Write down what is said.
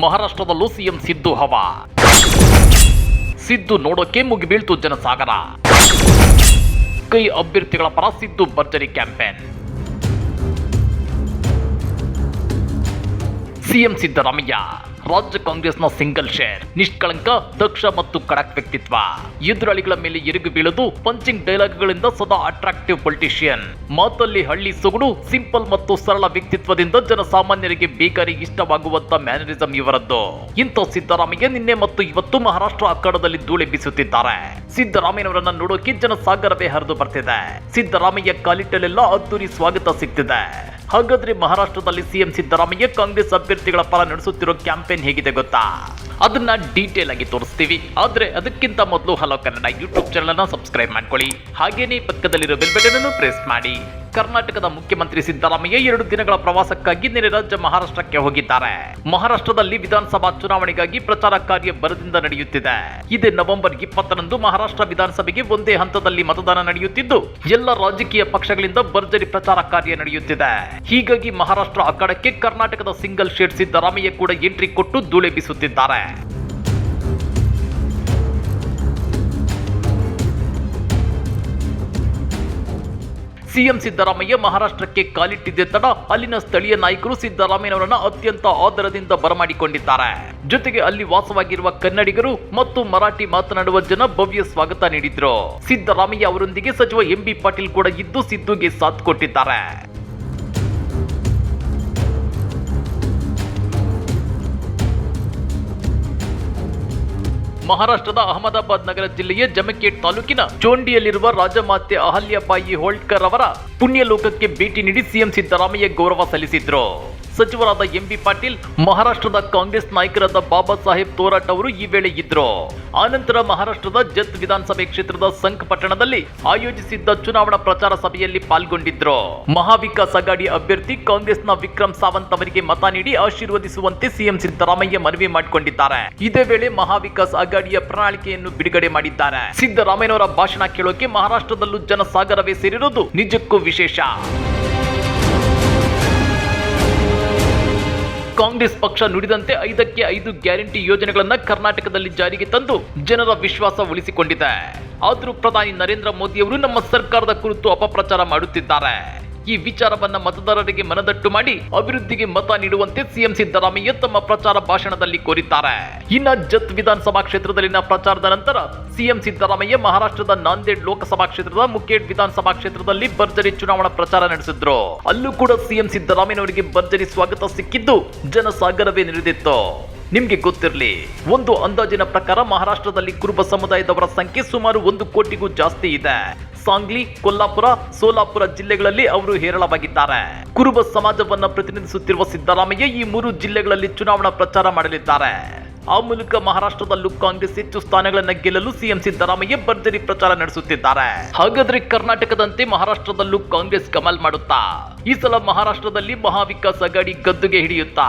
ಮಹಾರಾಷ್ಟ್ರದಲ್ಲೂ CM Siddu ಹವಾ. ಸಿದ್ದು ನೋಡೋಕೆ ಮುಗಿಬೀಳ್ತು ಜನಸಾಗರ. ಕೈ ಅಭ್ಯರ್ಥಿಗಳ ಪರ ಸಿದ್ದು ಭರ್ಜರಿ ಕ್ಯಾಂಪೇನ್. ಸಿಎಂ ಸಿದ್ದರಾಮಯ್ಯ ರಾಜ್ಯ ಕಾಂಗ್ರೆಸ್ನ ಸಿಂಗಲ್ ಶೇರ್, ನಿಷ್ಕಳಂಕ, ದಕ್ಷ ಮತ್ತು ಕಡಕ್ ವ್ಯಕ್ತಿತ್ವ. ಎದುರಾಳಿಗಳ ಮೇಲೆ ಎರಗು ಬೀಳದು ಪಂಚಿಂಗ್ ಡೈಲಾಗ್ಗಳಿಂದ ಸದಾ ಅಟ್ರಾಕ್ಟಿವ್ ಪೊಲಿಟಿಷಿಯನ್ ಮಾತಲ್ಲಿ ಹಳ್ಳಿ ಸೊಗಡು, ಸಿಂಪಲ್ ಮತ್ತು ಸರಳ ವ್ಯಕ್ತಿತ್ವದಿಂದ ಜನಸಾಮಾನ್ಯರಿಗೆ ಬೇಕಾರಿ ಇಷ್ಟವಾಗುವಂತ ಮ್ಯಾನರಿಸಂ ಇವರದ್ದು. ಇಂಥ ಸಿದ್ದರಾಮಯ್ಯ ನಿನ್ನೆ ಮತ್ತು ಇವತ್ತು ಮಹಾರಾಷ್ಟ್ರ ಅಖಾಡದಲ್ಲಿ ಧೂಳಿ ಬೀಸುತ್ತಿದ್ದಾರೆ. ಸಿದ್ದರಾಮಯ್ಯನವರನ್ನ ನೋಡೋಕೆ ಜನಸಾಗರವೇ ಹರಿದು ಬರ್ತಿದೆ. ಸಿದ್ದರಾಮಯ್ಯ ಕಾಲಿಟ್ಟಲೆಲ್ಲ ಅದ್ದೂರಿ ಸ್ವಾಗತ ಸಿಗ್ತಿದೆ. ಹಾಗಾದ್ರೆ ಮಹಾರಾಷ್ಟ್ರದಲ್ಲಿ ಸಿಎಂ ಸಿದ್ದರಾಮಯ್ಯ ಕಾಂಗ್ರೆಸ್ ಅಭ್ಯರ್ಥಿಗಳ ಪರ ನಡೆಸುತ್ತಿರೋ ಕ್ಯಾಂಪೇನ್ ಹೇಗಿದೆ ಗೊತ್ತಾ? ಅದನ್ನ ಡೀಟೇಲ್ ಆಗಿ ತೋರಿಸ್ತೀವಿ. ಆದ್ರೆ ಅದಕ್ಕಿಂತ ಮೊದಲು ಹಲೋ ಕನ್ನಡ ಯೂಟ್ಯೂಬ್ ಚಾನಲ್ ಅನ್ನ ಸಬ್ಸ್ಕ್ರೈಬ್ ಮಾಡ್ಕೊಳ್ಳಿ. ಹಾಗೇನೇ ಪಕ್ಕದಲ್ಲಿರೋ ಬೆಲ್ ಬಟನ್ ಅನ್ನು ಪ್ರೆಸ್ ಮಾಡಿ. ಕರ್ನಾಟಕದ ಮುಖ್ಯಮಂತ್ರಿ ಸಿದ್ದರಾಮಯ್ಯ ಎರಡು ದಿನಗಳ ಪ್ರವಾಸಕ್ಕಾಗಿ ನೆರೆ ರಾಜ್ಯ ಮಹಾರಾಷ್ಟ್ರಕ್ಕೆ ಹೋಗಿದ್ದಾರೆ. ಮಹಾರಾಷ್ಟ್ರದಲ್ಲಿ ವಿಧಾನಸಭಾ ಚುನಾವಣೆಗಾಗಿ ಪ್ರಚಾರ ಕಾರ್ಯ ಬರದಿಂದ ನಡೆಯುತ್ತಿದೆ. ಇದೇ ನವೆಂಬರ್ ಇಪ್ಪತ್ತರಂದು ಮಹಾರಾಷ್ಟ್ರ ವಿಧಾನಸಭೆಗೆ ಒಂದೇ ಹಂತದಲ್ಲಿ ಮತದಾನ ನಡೆಯುತ್ತಿದ್ದು, ಎಲ್ಲ ರಾಜಕೀಯ ಪಕ್ಷಗಳಿಂದ ಭರ್ಜರಿ ಪ್ರಚಾರ ಕಾರ್ಯ ನಡೆಯುತ್ತಿದೆ. ಹೀಗಾಗಿ ಮಹಾರಾಷ್ಟ್ರ ಅಖಾಡಕ್ಕೆ ಕರ್ನಾಟಕದ ಸಿಂಗಲ್ ಶೇಡ್ ಸಿದ್ದರಾಮಯ್ಯ ಕೂಡ ಎಂಟ್ರಿ ಕೊಟ್ಟು ಧೂಳೆ ಸಿಎಂ ಸಿದ್ದರಾಮಯ್ಯ ಮಹಾರಾಷ್ಟ್ರಕ್ಕೆ ಕಾಲಿಟ್ಟಿದ್ದೆ ತಡ ಅಲ್ಲಿನ ಸ್ಥಳೀಯ ನಾಯಕರು ಸಿದ್ದರಾಮಯ್ಯನವರನ್ನ ಅತ್ಯಂತ ಆದರದಿಂದ ಬರಮಾಡಿಕೊಂಡಿದ್ದಾರೆ. ಜೊತೆಗೆ ಅಲ್ಲಿ ವಾಸವಾಗಿರುವ ಕನ್ನಡಿಗರು ಮತ್ತು ಮರಾಠಿ ಮಾತನಾಡುವ ಜನ ಭವ್ಯ ಸ್ವಾಗತ ನೀಡಿದ್ರು. ಸಿದ್ದರಾಮಯ್ಯ ಅವರೊಂದಿಗೆ ಸಚಿವ ಎಂಬಿ ಪಾಟೀಲ್ ಕೂಡ ಇದ್ದು ಸಿದ್ದುಗೆ ಸಾಥ್ ಕೊಟ್ಟಿದ್ದಾರೆ. ಮಹಾರಾಷ್ಟ್ರದ ಅಹಮದಾಬಾದ್ ನಗರ ಜಿಲ್ಲೆಯ ಜಮಕೇಟ್ ತಾಲೂಕಿನ ಚೋಂಡಿಯಲ್ಲಿರುವ ರಾಜಮಾತೆ ಅಹಲ್ಯಬಾಯಿ ಹೋಳ್ಕರ್ ಅವರ ಪುಣ್ಯಲೋಕಕ್ಕೆ ಭೇಟಿ ನೀಡಿ ಸಿಎಂ ಸಿದ್ದರಾಮಯ್ಯ ಗೌರವ ಸಲ್ಲಿಸಿದ್ರು. ಸಚಿವರಾದ ಎಂಬಿ ಪಾಟೀಲ್, ಮಹಾರಾಷ್ಟ್ರದ ಕಾಂಗ್ರೆಸ್ ನಾಯಕರಾದ ಬಾಬಾ ಸಾಹೇಬ್ ತೋರಾಟ್ ಅವರು ಈ ವೇಳೆ ಇದ್ರು. ಆನಂತರ ಮಹಾರಾಷ್ಟ್ರದ ಜತ್ ವಿಧಾನಸಭೆ ಕ್ಷೇತ್ರದ ಸಂಕ್ ಪಟ್ಟಣದಲ್ಲಿ ಆಯೋಜಿಸಿದ್ದ ಚುನಾವಣಾ ಪ್ರಚಾರ ಸಭೆಯಲ್ಲಿ ಪಾಲ್ಗೊಂಡಿದ್ರು. ಮಹಾವಿಕಾಸ್ ಅಗಾಡಿ ಅಭ್ಯರ್ಥಿ ಕಾಂಗ್ರೆಸ್ನ ವಿಕ್ರಮ್ ಸಾವಂತ್ ಅವರಿಗೆ ಮತ ನೀಡಿ ಆಶೀರ್ವದಿಸುವಂತೆ ಸಿಎಂ ಸಿದ್ದರಾಮಯ್ಯ ಮನವಿ ಮಾಡಿಕೊಂಡಿದ್ದಾರೆ. ಇದೇ ವೇಳೆ ಮಹಾವಿಕಾಸ್ ಅಗಾಡಿಯ ಪ್ರಣಾಳಿಕೆಯನ್ನು ಬಿಡುಗಡೆ ಮಾಡಿದ್ದಾರೆ. ಸಿದ್ದರಾಮಯ್ಯನವರ ಭಾಷಣ ಕೇಳೋಕೆ ಮಹಾರಾಷ್ಟ್ರದಲ್ಲೂ ಜನಸಾಗರವೇ ಸೇರಿರುವುದು ನಿಜಕ್ಕೂ ವಿಶೇಷ. ಕಾಂಗ್ರೆಸ್ ಪಕ್ಷ ನುಡಿದಂತೆ ಐದಕ್ಕೆ ಐದು ಗ್ಯಾರಂಟಿ ಯೋಜನೆಗಳನ್ನ ಕರ್ನಾಟಕದಲ್ಲಿ ಜಾರಿಗೆ ತಂದು ಜನರ ವಿಶ್ವಾಸ ಉಳಿಸಿಕೊಂಡಿದೆ. ಆದರೂ ಪ್ರಧಾನಿ ನರೇಂದ್ರ ಮೋದಿಯವರು ನಮ್ಮ ಸರ್ಕಾರದ ಕುರಿತು ಅಪಪ್ರಚಾರ ಮಾಡುತ್ತಿದ್ದಾರೆ. ಈ ವಿಚಾರವನ್ನ ಮತದಾರರಿಗೆ ಮನದಟ್ಟು ಮಾಡಿ ಅಭಿವೃದ್ಧಿಗೆ ಮತ ನೀಡುವಂತೆ ಸಿಎಂ ಸಿದ್ದರಾಮಯ್ಯ ತಮ್ಮ ಪ್ರಚಾರ ಭಾಷಣದಲ್ಲಿ ಕೋರಿದ್ದಾರೆ. ಇನ್ನ ಜತ್ ವಿಧಾನಸಭಾ ಕ್ಷೇತ್ರದಲ್ಲಿನ ಪ್ರಚಾರದ ನಂತರ ಸಿಎಂ ಸಿದ್ದರಾಮಯ್ಯ ಮಹಾರಾಷ್ಟ್ರದ ನಾಂದೇಡ್ ಲೋಕಸಭಾ ಕ್ಷೇತ್ರದ ಮುಖೇಡ್ ವಿಧಾನಸಭಾ ಕ್ಷೇತ್ರದಲ್ಲಿ ಭರ್ಜರಿ ಚುನಾವಣಾ ಪ್ರಚಾರ ನಡೆಸಿದ್ರು. ಅಲ್ಲೂ ಕೂಡ ಸಿಎಂ ಸಿದ್ದರಾಮಯ್ಯನವರಿಗೆ ಭರ್ಜರಿ ಸ್ವಾಗತ ಸಿಕ್ಕಿದ್ದು ಜನಸಾಗರವೇ ನಡೆದಿತ್ತು ನಿಮ್ಗೆ ಗೊತ್ತಿರಲಿ, ಒಂದು ಅಂದಾಜಿನ ಪ್ರಕಾರ ಮಹಾರಾಷ್ಟ್ರದಲ್ಲಿ ಕುರುಬ ಸಮುದಾಯದವರ ಸಂಖ್ಯೆ ಸುಮಾರು ಒಂದು ಕೋಟಿಗೂ ಜಾಸ್ತಿ ಇದೆ. ಸಾಂಗ್ಲಿ, ಕೊಲ್ಲಾಪುರ, ಸೋಲಾಪುರ ಜಿಲ್ಲೆಗಳಲ್ಲಿ ಅವರು ಹೇರಳವಾಗಿದ್ದಾರೆ. ಕುರುಬ ಸಮಾಜವನ್ನ ಪ್ರತಿನಿಧಿಸುತ್ತಿರುವ ಸಿದ್ದರಾಮಯ್ಯ ಈ ಮೂರು ಜಿಲ್ಲೆಗಳಲ್ಲಿ ಚುನಾವಣಾ ಪ್ರಚಾರ ಮಾಡಲಿದ್ದಾರೆ. ಆ ಮೂಲಕ ಮಹಾರಾಷ್ಟ್ರದಲ್ಲೂ ಕಾಂಗ್ರೆಸ್ ಹೆಚ್ಚು ಸ್ಥಾನಗಳನ್ನ ಗೆಲ್ಲಲು ಸಿಎಂ ಸಿದ್ದರಾಮಯ್ಯ ಭರ್ಜರಿ ಪ್ರಚಾರ ನಡೆಸುತ್ತಿದ್ದಾರೆ. ಹಾಗಾದ್ರೆ ಕರ್ನಾಟಕದಂತೆ ಮಹಾರಾಷ್ಟ್ರದಲ್ಲೂ ಕಾಂಗ್ರೆಸ್ ಕಮಲ್ ಮಾಡುತ್ತಾ? ಈ ಸಲ ಮಹಾರಾಷ್ಟ್ರದಲ್ಲಿ ಮಹಾವಿಕಾಸ್ ಅಗಾಡಿ ಗದ್ದುಗೆ ಹಿಡಿಯುತ್ತಾ?